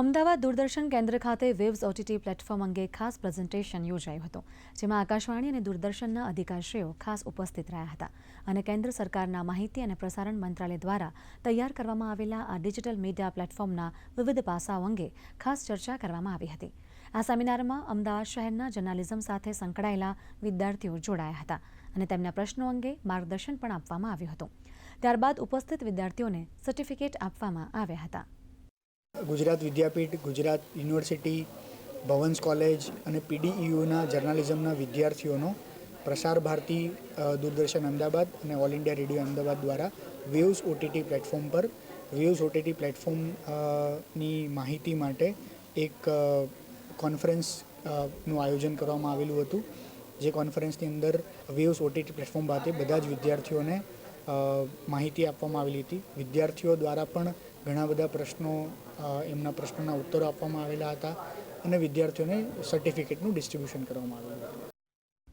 અમદાવાદ દૂરદર્શન કેન્દ્ર ખાતે waves OTT platform અંગે ખાસ પ્રેઝન્ટેશન યોજાયું હતું, જેમાં આકાશવાણી અને દૂરદર્શનના અધિકારીશ્રીઓ ખાસ ઉપસ્થિત રહ્યા હતા અને કેન્દ્ર સરકારના માહિતી અને પ્રસારણ મંત્રાલય દ્વારા તૈયાર કરવામાં આવેલા આ ડિજિટલ મીડિયા પ્લેટફોર્મના વિવિધ પાસાઓ અંગે ખાસ ચર્ચા કરવામાં આવી હતી. આ સેમિનારમાં અમદાવાદ શહેરના જર્નાલિઝમ સાથે સંકળાયેલા વિદ્યાર્થીઓ જોડાયા હતા અને તેમના પ્રશ્નો અંગે માર્ગદર્શન પણ આપવામાં આવ્યું હતું. ત્યારબાદ ઉપસ્થિત વિદ્યાર્થીઓને સર્ટિફિકેટ આપવામાં આવ્યા હતા. ગુજરાત વિદ્યાપીઠ, ગુજરાત યુનિવર્સિટી, ભવન્સ કોલેજ અને પીડીઈયુના જર્નાલિઝમના વિદ્યાર્થીઓનો પ્રસાર ભારતી દૂરદર્શન અમદાવાદ અને ઓલ ઇન્ડિયા રેડિયો અમદાવાદ દ્વારા વેવ્સ ઓટીટી પ્લેટફોર્મ પર, વેવ્સ ઓટીટી પ્લેટફોર્મની માહિતી માટે એક કોન્ફરન્સનું આયોજન કરવામાં આવેલું હતું. જે કોન્ફરન્સની અંદર વેવ્સ ઓટીટી પ્લેટફોર્મ બાબતે બધા જ વિદ્યાર્થીઓને માહિતી આપવામાં આવેલી હતી. વિદ્યાર્થીઓ દ્વારા પણ ઘણા બધા પ્રશ્નો એમના પ્રશ્નોના ઉત્તરો આપવામાં આવેલા હતા અને વિદ્યાર્થીઓને સર્ટિફિકેટનું ડિસ્ટ્રીબ્યુશન કરવામાં આવ્યું હતું.